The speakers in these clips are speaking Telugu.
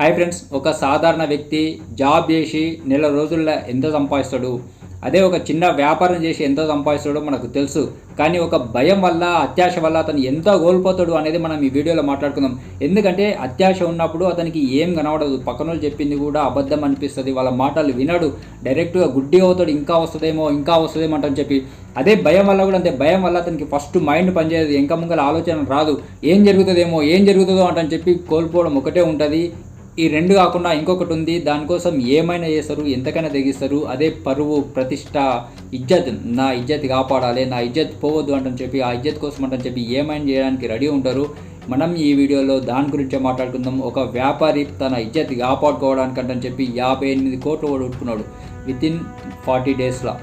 హాయ్ ఫ్రెండ్స్ ఒక సాధారణ వ్యక్తి జాబ్ చేసి నెల రోజుల్లో ఎంత సంపాదిస్తాడు? అదే ఒక చిన్న వ్యాపారం చేసి ఎంత సంపాదిస్తాడో మనకు తెలుసు. కానీ ఒక భయం వల్ల అత్యాశ వల్ల అతను ఎంత కోల్పోతాడు అనేది మనం ఈ వీడియోలో మాట్లాడుకుందాం. ఎందుకంటే అత్యాశ ఉన్నప్పుడు అతనికి ఏం కనబడదు. పక్కన వాళ్ళు చెప్పింది కూడా అబద్ధం అనిపిస్తుంది. వాళ్ళ మాటలు వినడు. డైరెక్ట్గా గుడ్డి అవుతాడు. ఇంకా వస్తుందేమో ఇంకా వస్తుందేమో అంటని చెప్పి. అదే భయం వల్ల కూడా అంతే. భయం వల్ల అతనికి ఫస్ట్ మైండ్ పనిచేయదు. ఇంకా ముంగల ఆలోచన రాదు. ఏం జరుగుతుందేమో ఏం జరుగుతుందో అంటని చెప్పి కోల్పోవడం ఒకటే ఉంటుంది. ఈ రెండు కాకుండా ఇంకొకటి ఉంది. దానికోసం ఏమైనా చేస్తారు? ఎంతకైనా తెగిస్తారు. అదే పరువు ప్రతిష్ట. ఇజ్జత్. నా ఇజ్జత్ కాపాడాలి. నా ఇజ్జత్ పోవద్దు అంటని చెప్పి ఆ ఇజ్జత్ కోసం అంటని చెప్పి ఏమైనా చేయడానికి రెడీ ఉంటారు. మనం ఈ వీడియోలో దాని గురించే మాట్లాడుకుందాం. ఒక వ్యాపారి తన ఇజ్జత్ కాపాడుకోవడానికి అంటని చెప్పి యాభై ఎనిమిది కోట్లు ఓడుకున్నాడు విత్ ఇన్ ఫార్టీ డేస్లో.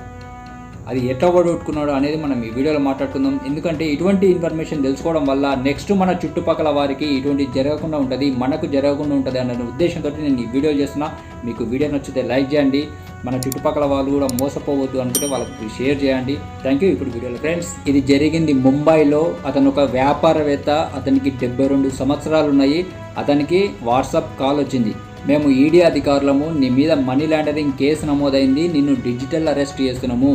అది ఎట్లా ఓడగొట్టుకున్నాడు అనేది మనం ఈ వీడియోలో మాట్లాడుకుందాం. ఎందుకంటే ఇటువంటి ఇన్ఫర్మేషన్ తెలుసుకోవడం వల్ల నెక్స్ట్ మన చుట్టుపక్కల వారికి ఇటువంటి జరగకుండా ఉంటుంది మనకు జరగకుండా ఉంటుంది అనే ఉద్దేశంతో నేను ఈ వీడియో చేస్తున్నా. మీకు వీడియో నచ్చితే లైక్ చేయండి. మన చుట్టుపక్కల వాళ్ళు కూడా మోసపోవద్దు అనుకుంటే వాళ్ళకి షేర్ చేయండి. థ్యాంక్ యూ ఇప్పుడు వీడియోలో ఫ్రెండ్స్ ఇది జరిగింది ముంబైలో. అతను ఒక వ్యాపారవేత్త అతనికి డెబ్బై రెండు సంవత్సరాలు ఉన్నాయి. అతనికి వాట్సాప్ కాల్ వచ్చింది. మేము ఈడీ అధికారులము నీ మీద మనీ లాండరింగ్ కేసు నమోదైంది. నిన్ను డిజిటల్ అరెస్ట్ చేస్తున్నాము.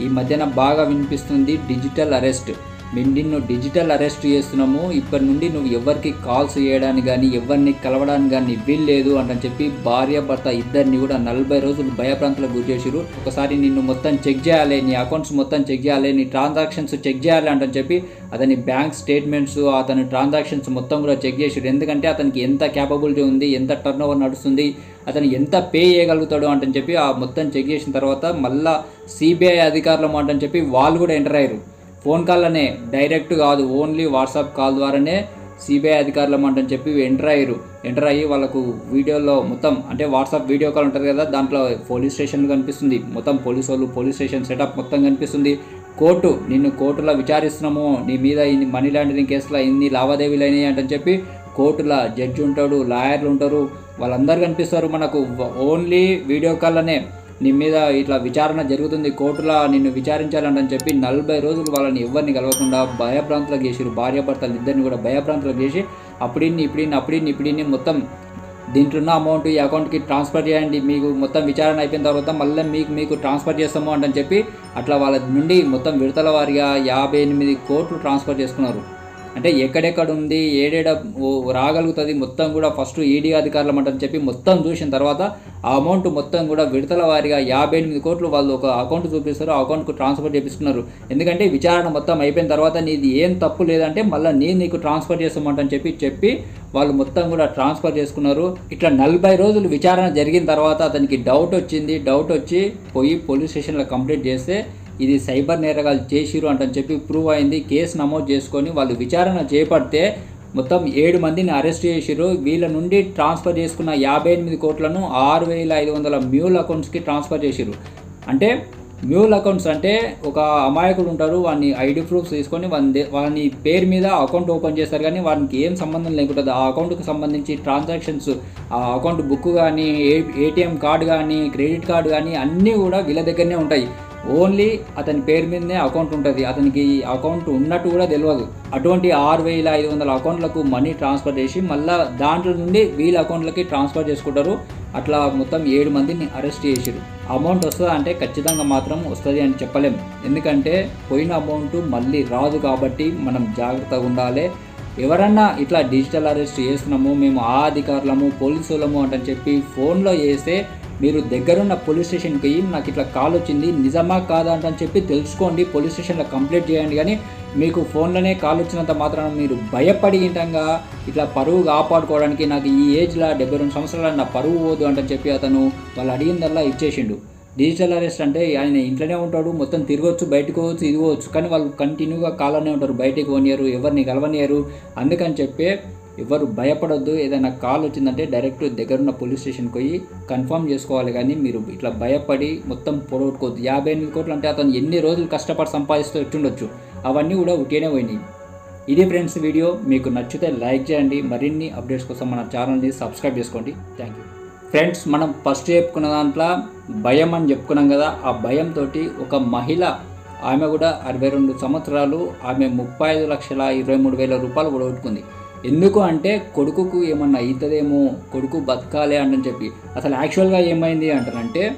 ఈ మధ్యన బాగా వినిపిస్తుంది డిజిటల్ అరెస్ట్. నిన్ను డిజిటల్ అరెస్ట్ చేస్తున్నాము. ఇప్పటి నుండి నువ్వు ఎవరికి కాల్స్ చేయడానికి కానీ ఎవరిని కలవడానికి కానీ వీల్లేదు అంటని చెప్పి భార్య భర్త ఇద్దరిని కూడా నలభై రోజులు భయప్రాంతాలకు గురి చేసిరు ఒకసారి నిన్ను మొత్తం చెక్ చేయాలి నీ అకౌంట్స్ మొత్తం చెక్ చేయాలి నీ ట్రాన్సాక్షన్స్ చెక్ చేయాలి అంటని చెప్పి అతని బ్యాంక్ స్టేట్మెంట్స్ అతని ట్రాన్సాక్షన్స్ మొత్తం కూడా చెక్ చేసిరు ఎందుకంటే అతనికి ఎంత క్యాపబిలిటీ ఉంది ఎంత టర్న్ ఓవర్ నడుస్తుంది అతను ఎంత పే చేయగలుగుతాడు అంటని చెప్పి ఆ మొత్తం చెక్ చేసిన తర్వాత మళ్ళా సిబిఐ అధికారులు అంటని చెప్పి వాళ్ళు కూడా ఎంటర్ అయ్యారు. ఫోన్ కాల్ అనే డైరెక్ట్ కాదు ఓన్లీ వాట్సాప్ కాల్ ద్వారానే సిబిఐ అధికారులు అంటని చెప్పి ఎంటర్ అయ్యారు. ఎంటర్ అయ్యి వాళ్ళకు వీడియోలో మొత్తం అంటే వాట్సాప్ వీడియో కాల్ ఉంటుంది కదా దాంట్లో పోలీస్ స్టేషన్ కనిపిస్తుంది. మొత్తం పోలీస్ వాళ్ళు పోలీస్ స్టేషన్ సెటప్ మొత్తం కనిపిస్తుంది. కోర్టు నిన్ను కోర్టులో విచారిస్తున్నాము నీ మీద ఇన్ని మనీ లాండరింగ్ కేసులో ఇన్ని లావాదేవీలు అయినాయి అంటని చెప్పి కోర్టులో జడ్జి ఉంటాడు లాయర్లు ఉంటారు. వాళ్ళందరూ కనిపిస్తారు మనకు. ఓన్లీ వీడియో కాల్ అనే నీ మీద ఇట్లా విచారణ జరుగుతుంది కోర్టులో నిన్ను విచారించాలంటని చెప్పి నలభై రోజులు వాళ్ళని ఎవరిని కలవకుండా భయభ్రాంతులకు చేసిరు భార్యాభర్తలు ఇద్దరిని కూడా భయభ్రాంతులకు చేసి అప్పుడిన్ని ఇప్పుడిన్ని అప్పుడిని ఇప్పుడిన్ని మొత్తం దీంట్లో ఉన్న అమౌంట్ ఈ అకౌంట్కి ట్రాన్స్ఫర్ చేయండి. మీకు మొత్తం విచారణ అయిపోయిన తర్వాత మళ్ళీ మీకు మీకు ట్రాన్స్ఫర్ చేస్తాము అంటని చెప్పి అట్లా వాళ్ళ నుండి మొత్తం విడతల వారిగా యాభై ఎనిమిది కోట్లు ట్రాన్స్ఫర్ చేసుకున్నారు. అంటే ఎక్కడెక్కడ ఉంది ఏడేడ రాగలుగుతుంది మొత్తం కూడా ఫస్ట్ ఈడీ అధికారులు అంటని చెప్పి మొత్తం చూసిన తర్వాత ఆ అమౌంట్ మొత్తం కూడా విడతల వారిగా యాభై ఎనిమిది కోట్లు వాళ్ళు ఒక అకౌంట్ చూపిస్తారు ఆ అకౌంట్కు ట్రాన్స్ఫర్ చేపిస్తున్నారు ఎందుకంటే విచారణ మొత్తం అయిపోయిన తర్వాత నీది ఏం తప్పు లేదంటే మళ్ళీ నేను నీకు ట్రాన్స్ఫర్ చేస్తామంటని చెప్పి చెప్పి వాళ్ళు మొత్తం కూడా ట్రాన్స్ఫర్ చేసుకున్నారు. ఇట్లా నలభై రోజులు విచారణ జరిగిన తర్వాత అతనికి డౌట్ వచ్చింది. డౌట్ వచ్చి పోయి పోలీస్ స్టేషన్లో కంప్లీట్ చేస్తే ఇది సైబర్ నేరగాలు చేసిరు అంటని చెప్పి ప్రూవ్ అయింది. కేసు నమోదు చేసుకొని వాళ్ళు విచారణ చేపడితే మొత్తం ఏడు మందిని అరెస్ట్ చేసిరు వీళ్ళ నుండి ట్రాన్స్ఫర్ చేసుకున్న యాభై ఎనిమిది కోట్లను ఆరు వేల ఐదు వందల మ్యూల్ అకౌంట్స్కి ట్రాన్స్ఫర్ చేసిరు అంటే మ్యూల్ అకౌంట్స్ అంటే ఒక అమాయకుడు ఉంటారు. వాడిని ఐడి ప్రూఫ్స్ తీసుకొని వాని వాని పేరు మీద అకౌంట్ ఓపెన్ చేస్తారు కానీ వానికి ఏం సంబంధం లేకుంటుంది. ఆ అకౌంట్కి సంబంధించి ట్రాన్సాక్షన్స్ ఆ అకౌంట్ బుక్ కానీ ఏ ఏటీఎం కార్డు కానీ క్రెడిట్ కార్డు కానీ అన్నీ కూడా వీళ్ళ దగ్గరనే ఉంటాయి. ఓన్లీ అతని పేరు మీదనే అకౌంట్ ఉంటుంది. అతనికి అకౌంట్ ఉన్నట్టు కూడా తెలియదు అటువంటి ఆరు వేల ఐదు వందల అకౌంట్లకు మనీ ట్రాన్స్ఫర్ చేసి మళ్ళీ దాంట్లో నుండి వీళ్ళ అకౌంట్లకి ట్రాన్స్ఫర్ చేసుకుంటారు. అట్లా మొత్తం ఏడు మందిని అరెస్ట్ చేసారు అమౌంట్ వస్తుందా అంటే ఖచ్చితంగా మాత్రం వస్తుంది అని చెప్పలేం. ఎందుకంటే పోయిన అమౌంట్ మళ్ళీ రాదు కాబట్టి మనం జాగ్రత్తగా ఉండాలి. ఎవరన్నా ఇట్లా డిజిటల్ అరెస్ట్ చేస్తున్నాము మేము ఆ అధికారులము పోలీసులము అంటని చెప్పి ఫోన్లో చేస్తే మీరు దగ్గరున్న పోలీస్ స్టేషన్కి నాకు ఇట్లా కాల్ వచ్చింది నిజమా కాదా అని చెప్పి తెలుసుకోండి పోలీస్ స్టేషన్లో కంప్లైంట్ చేయండి. కానీ మీకు ఫోన్లోనే కాల్ వచ్చినంత మాత్రాన మీరు భయపడి ఇంటంగా ఇట్లా పరువు కాపాడుకోవడానికి నాకు ఈ ఏజ్లో డెబ్బై రెండు సంవత్సరాలు నా పరువు పోదు అంటని చెప్పి అతను వాళ్ళు అడిగిందల్లా ఇచ్చేసిండు. డిజిటల్ అరెస్ట్ అంటే ఆయన ఇంట్లోనే ఉంటాడు మొత్తం తిరగవచ్చు బయటకు పోవచ్చు ఇది పోవచ్చు. కానీ వాళ్ళు కంటిన్యూగా కాలనే ఉంటారు బయటకు పోనియరు ఎవరిని కలవనియరు. అందుకని చెప్పి ఎవరు భయపడొద్దు. ఏదైనా కాల్ వచ్చిందంటే డైరెక్ట్ దగ్గరున్న పోలీస్ స్టేషన్కి పోయి కన్ఫర్మ్ చేసుకోవాలి కానీ మీరు ఇట్లా భయపడి మొత్తం పొడగొట్టుకోవద్దు. యాభై ఎనిమిది కోట్లు అంటే అతను ఎన్ని రోజులు కష్టపడి సంపాదిస్తూ వచ్చిండొచ్చు అవన్నీ కూడా ఉట్టినే పోయినాయి. ఇది ఫ్రెండ్స్ వీడియో. మీకు నచ్చితే లైక్ చేయండి. మరిన్ని అప్డేట్స్ కోసం మన ఛానల్ని సబ్స్క్రైబ్ చేసుకోండి. Thank you. ఫ్రెండ్స్ మనం ఫస్ట్ చెప్పుకున్న దాంట్లో భయం అని చెప్పుకున్నాం కదా. ఆ భయంతో ఒక మహిళ ఆమె కూడా అరవై రెండు సంవత్సరాలు ఆమె ముప్పై ఐదు లక్షల ఇరవై మూడు వేల రూపాయలు కూడా కొట్టుకుంది ఎందుకు అంటే కొడుకుకు ఏమన్నా అవుతుందేమో కొడుకు బతకాలి అంటని చెప్పి. అసలు యాక్చువల్గా ఏమైంది అంటారంటే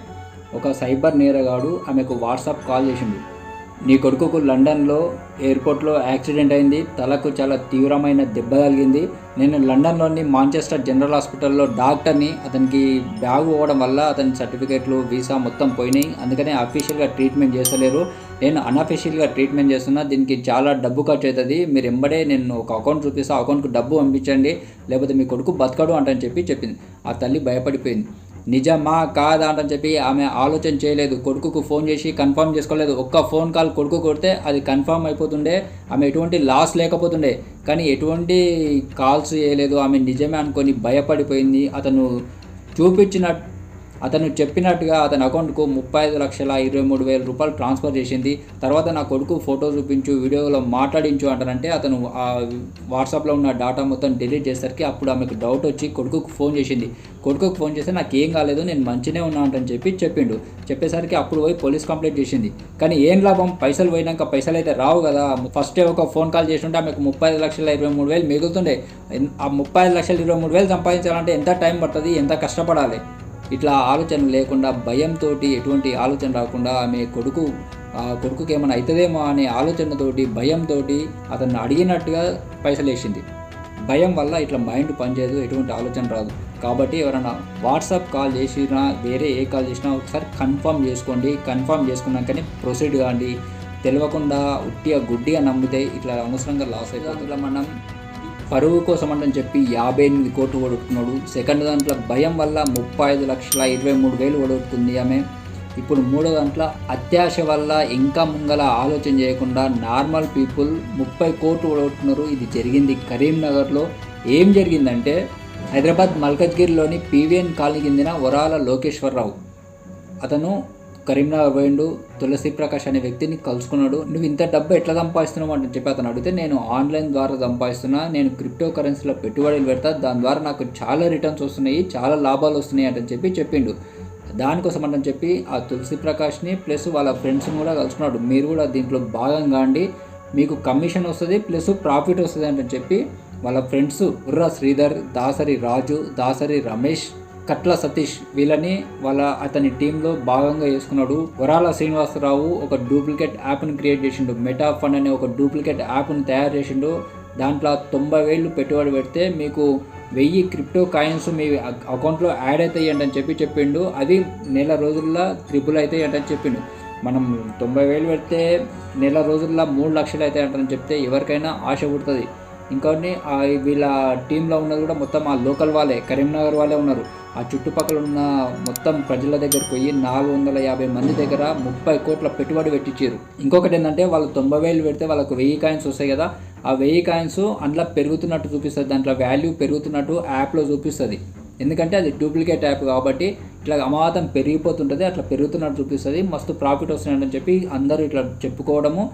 ఒక సైబర్ నేరగాడు ఆమెకు వాట్సాప్ కాల్ చేసిండు. నీ కొడుకుకు లండన్లో ఎయిర్పోర్ట్లో యాక్సిడెంట్ అయింది తలకు చాలా తీవ్రమైన దెబ్బ తగిలింది. నేను లండన్లోని మాంచెస్టర్ జనరల్ హాస్పిటల్లో డాక్టర్ని అతనికి బ్యాగ్ పోవడం వల్ల అతని సర్టిఫికేట్లు వీసా మొత్తం పోయినాయి. అందుకనే అఫీషియల్గా ట్రీట్మెంట్ చేస్తలేరు. నేను అన్అఫీషియల్గా ట్రీట్మెంట్ చేస్తున్నా దీనికి చాలా డబ్బు ఖర్చు అవుతుంది మీరు ఎంబడే నేను ఒక అకౌంట్ చూపిస్తా ఆ అకౌంట్కి డబ్బు పంపించండి. లేకపోతే మీ కొడుకు బతకడు అంటని చెప్పి చెప్పింది. ఆ తల్లి భయపడిపోయింది. నిజమా కాదా అంటని చెప్పి ఆమె ఆలోచన చేయలేదు. కొడుకుకు ఫోన్ చేసి కన్ఫర్మ్ చేసుకోలేదు. ఒక్క ఫోన్ కాల్ కొడుకు కొడితే అది కన్ఫర్మ్ అయిపోతుండే. ఆమె ఎటువంటి లాస్ లేకపోతుండే. కానీ ఎటువంటి కాల్స్ చేయలేదు. ఆమె నిజమే అనుకొని భయపడిపోయింది. అతను చూపించిన అతను చెప్పినట్టుగా అతని అకౌంట్కు ముప్పై ఐదు లక్షల ఇరవై మూడు వేల రూపాయలు ట్రాన్స్ఫర్ చేసింది. తర్వాత నా కొడుకు ఫోటో చూపించు వీడియోలో మాట్లాడించు అంటారంటే అతను ఆ వాట్సాప్లో ఉన్న డాటా మొత్తం డిలీట్ చేసరికి అప్పుడు ఆమెకు డౌట్ వచ్చి కొడుకుకు ఫోన్ చేసింది. కొడుకుకు ఫోన్ చేస్తే నాకు ఏం కాలేదు నేను మంచినే ఉన్నా అని చెప్పి చెప్పిండు. చెప్పేసరికి అప్పుడు పోయి పోలీస్ కంప్లైంట్ చేసింది. కానీ ఏం లాభం? పైసలు పోయినాక పైసలు అయితే రావు కదా. ఫస్టే ఒక ఫోన్ కాల్ చేస్తుంటే ఆమెకు ముప్పై ఐదు లక్షల ఇరవై మూడు వేలు మిగులుతుండే. ఆ ముప్పై ఐదు లక్షల ఇరవై మూడు వేలు సంపాదించాలంటే ఎంత టైం పడుతుంది? ఎంత కష్టపడాలి? ఇట్లా ఆలోచన లేకుండా భయంతో ఎటువంటి ఆలోచన రాకుండా ఆమె కొడుకు ఆ కొడుకుకి ఏమైనా అవుతుందేమో అనే ఆలోచనతోటి భయంతో అతన్ని అడిగినట్టుగా పైసలు వేసింది. భయం వల్ల ఇట్లా మైండ్ పనిచేయదు ఎటువంటి ఆలోచన రాదు. కాబట్టి ఎవరైనా వాట్సాప్ కాల్ చేసినా వేరే ఏ కాల్ చేసినా ఒకసారి కన్ఫర్మ్ చేసుకోండి. కన్ఫర్మ్ చేసుకున్నాకనే ప్రొసీడ్ కాండి. తెలియకుండా ఉట్టిగా గుడ్డిగా నమ్మితే ఇట్లా అనవసరంగా లాస్ అయిపోతుంది. ఇట్లా మనం పరువు కోసం అంటని చెప్పి యాభై ఎనిమిది కోట్లు కొడుకున్నాడు సెకండ్ దాంట్లో భయం వల్ల ముప్పై ఐదు లక్షల ఇరవై మూడు వేలు కొడుకుతుంది ఆమె. ఇప్పుడు మూడో దాంట్లో అత్యాశ వల్ల ఇంకా ముంగల ఆలోచన చేయకుండా నార్మల్ పీపుల్ ముప్పై కోట్లు ఓడొట్టున్నారు ఇది జరిగింది కరీంనగర్లో. ఏం జరిగిందంటే హైదరాబాద్ మల్కజ్గిరిలోని పీవీఎన్ కాలనీ కిందిన వరాల లోకేశ్వరరావు. అతను కరీంనగర్ పోయిండు తులసి ప్రకాష్ అనే వ్యక్తిని కలుసుకున్నాడు. నువ్వు ఇంత డబ్బు ఎట్లా సంపాదిస్తున్నావు? అని చెప్పి అతను అడిగితే నేను ఆన్లైన్ ద్వారా సంపాదిస్తున్నా నేను క్రిప్టో కరెన్సీలో పెట్టుబడులు పెడతా దాని ద్వారా నాకు చాలా రిటర్న్స్ వస్తున్నాయి చాలా లాభాలు వస్తున్నాయి అని చెప్పి చెప్పిండు. దానికోసం అని చెప్పి ఆ తులసి ప్రకాష్ని ప్లస్ వాళ్ళ ఫ్రెండ్స్ని కూడా కలుసుకున్నాడు. మీరు కూడా దీంట్లో భాగంగా అండి మీకు కమిషన్ వస్తుంది ప్లస్ ప్రాఫిట్ వస్తుంది అని చెప్పి వాళ్ళ ఫ్రెండ్స్ ఉర్రా శ్రీధర్ దాసరి రాజు దాసరి రమేష్ కట్ల సతీష్ వీళ్ళని వాళ్ళ అతని టీంలో భాగంగా చేసుకున్నాడు. వరాల శ్రీనివాసరావు ఒక డూప్లికేట్ యాప్ని క్రియేట్ చేసిండు. మెటా ఫండ్ అనే ఒక డూప్లికేట్ యాప్ని తయారు చేసిండు. దాంట్లో తొంభై వేలు పెట్టుబడి పెడితే మీకు వెయ్యి క్రిప్టో కాయిన్స్ మీ అకౌంట్లో యాడ్ అవుతాయి అని చెప్పి చెప్పిండు. అది నెల రోజుల్లో త్రిపుల్ అవుతాయి అని చెప్పిండు. మనం తొంభై వేలు పెడితే నెల రోజుల్లో మూడు లక్షలు అవుతాయి అంటని చెప్తే ఎవరికైనా ఆశ పుడుతుంది. ఇంకోటి వీళ్ళ టీంలో ఉన్నది కూడా మొత్తం ఆ లోకల్ వాళ్ళే కరీంనగర్ వాళ్ళే ఉన్నారు. ఆ చుట్టుపక్కల ఉన్న మొత్తం ప్రజల దగ్గరకు పోయి నాలుగు వందల యాభై మంది దగ్గర ముప్పై కోట్ల పెట్టుబడి పెట్టించారు. ఇంకొకటి ఏంటంటే వాళ్ళు తొంభై వేలు పెడితే వాళ్ళకు వెయ్యి కాయిన్స్ వస్తాయి కదా ఆ వెయ్యి కాయిన్స్ అందులో పెరుగుతున్నట్టు చూపిస్తుంది. దాంట్లో వాల్యూ పెరుగుతున్నట్టు యాప్లో చూపిస్తుంది. ఎందుకంటే అది డూప్లికేట్ యాప్ కాబట్టి ఇట్లా అమాతం పెరిగిపోతుంటుంది అట్లా పెరుగుతున్నట్టు చూపిస్తుంది. మస్తు ప్రాఫిట్ వస్తున్నాడని చెప్పి అందరూ ఇట్లా చెప్పుకోవడము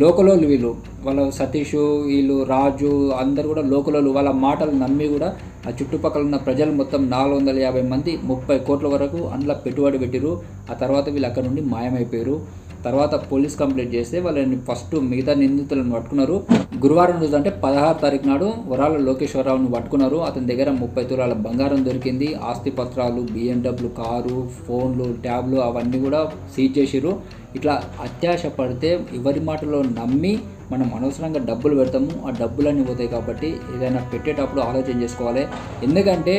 లోకలోళ్ళు వీళ్ళు. వాళ్ళ సతీష్ వీళ్ళు రాజు అందరు కూడా లోకలోళ్ళు. వాళ్ళ మాటలు నమ్మి కూడా ఆ చుట్టుపక్కల ఉన్న ప్రజలు మొత్తం నాలుగు వందల యాభై మంది ముప్పై కోట్ల వరకు అందులో పెట్టుబడి పెట్టిరు ఆ తర్వాత వీళ్ళు అక్కడ నుండి మాయమైపోయారు. తర్వాత పోలీస్ కంప్లైంట్ చేస్తే వాళ్ళని ఫస్ట్ మిగతా నిందితులను పట్టుకున్నారు. గురువారం రోజు అంటే పదహారు తారీఖు నాడు వరాల లోకేశ్వరరావును పట్టుకున్నారు. అతని దగ్గర ముప్పై తులాల బంగారం దొరికింది. ఆస్తి పత్రాలు బిఎండబ్ల్యూ కారు ఫోన్లు ట్యాబ్లు అవన్నీ కూడా సీజ్ చేసిరు ఇట్లా అత్యాశ పడితే ఎవరి మాటలో నమ్మి మనం అనవసరంగా డబ్బులు పెడతాము. ఆ డబ్బులన్నీ పోతాయి కాబట్టి ఏదైనా పెట్టేటప్పుడు ఆలోచన చేసుకోవాలి. ఎందుకంటే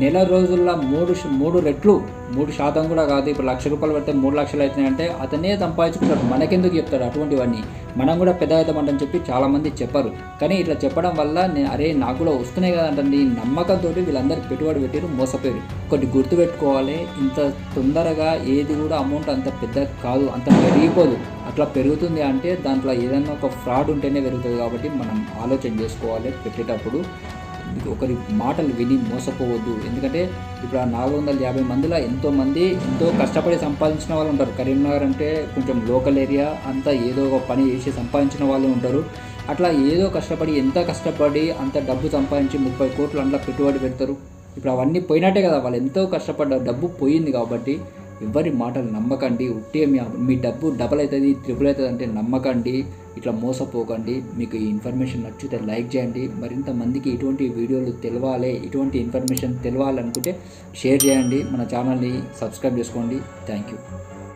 నెల రోజుల్లో మూడు మూడు రెట్లు మూడు శాతం కూడా కాదు. ఇప్పుడు లక్ష రూపాయలు పెడితే మూడు లక్షలు అవుతున్నాయంటే అతనే సంపాదించుకుంటాడు. మనకెందుకు చెప్తాడు అటువంటివన్నీ? మనం కూడా పెద్ద అవుతామంటని చెప్పి చాలామంది చెప్పారు. కానీ ఇట్లా చెప్పడం వల్ల నేను అరే నాకు కూడా వస్తున్నాయి కదా అంటే నమ్మకంతో వీళ్ళందరూ పెట్టుబడి పెట్టారు మోసపోయారు ఒకటి గుర్తుపెట్టుకోవాలి ఇంత తొందరగా ఏది కూడా అమౌంట్ అంత పెద్ద కాదు అంత పెరిగిపోదు. అట్లా పెరుగుతుంది అంటే దాంట్లో ఏదైనా ఒక ఫ్రాడ్ ఉంటేనే పెరుగుతుంది కాబట్టి మనం ఆలోచన చేసుకోవాలి. పెట్టేటప్పుడు ఒకరి మాటలు విని మోసపోవద్దు. ఎందుకంటే ఇప్పుడు ఆ నాలుగు వందల యాభై మందిలో ఎంతోమంది ఎంతో కష్టపడి సంపాదించిన వాళ్ళు ఉంటారు. కరీంనగర్ అంటే కొంచెం లోకల్ ఏరియా అంతా ఏదో ఒక పని చేసి సంపాదించిన వాళ్ళు ఉంటారు. అట్లా ఏదో కష్టపడి ఎంత కష్టపడి అంత డబ్బు సంపాదించి ముప్పై కోట్లు అంతా పెట్టుబడి పెడతారు. ఇప్పుడు అవన్నీ పోయినట్టే కదా వాళ్ళు ఎంతో కష్టపడ్డ డబ్బు పోయింది కాబట్టి ఎవరి మాటలు నమ్మకండి. ఉట్టే మీ మీ డబ్బు డబల్ అవుతుంది త్రిబుల్ అవుతుంది అంటే నమ్మకండి. ఇట్లా మోసపోకండి. మీకు ఈ ఇన్ఫర్మేషన్ నచ్చితే లైక్ చేయండి. మరింత మందికి ఇటువంటి వీడియోలు తెలవాలి ఇటువంటి ఇన్ఫర్మేషన్ తెలవాలనుకుంటే షేర్ చేయండి. మన ఛానల్ని సబ్స్క్రైబ్ చేసుకోండి. Thank you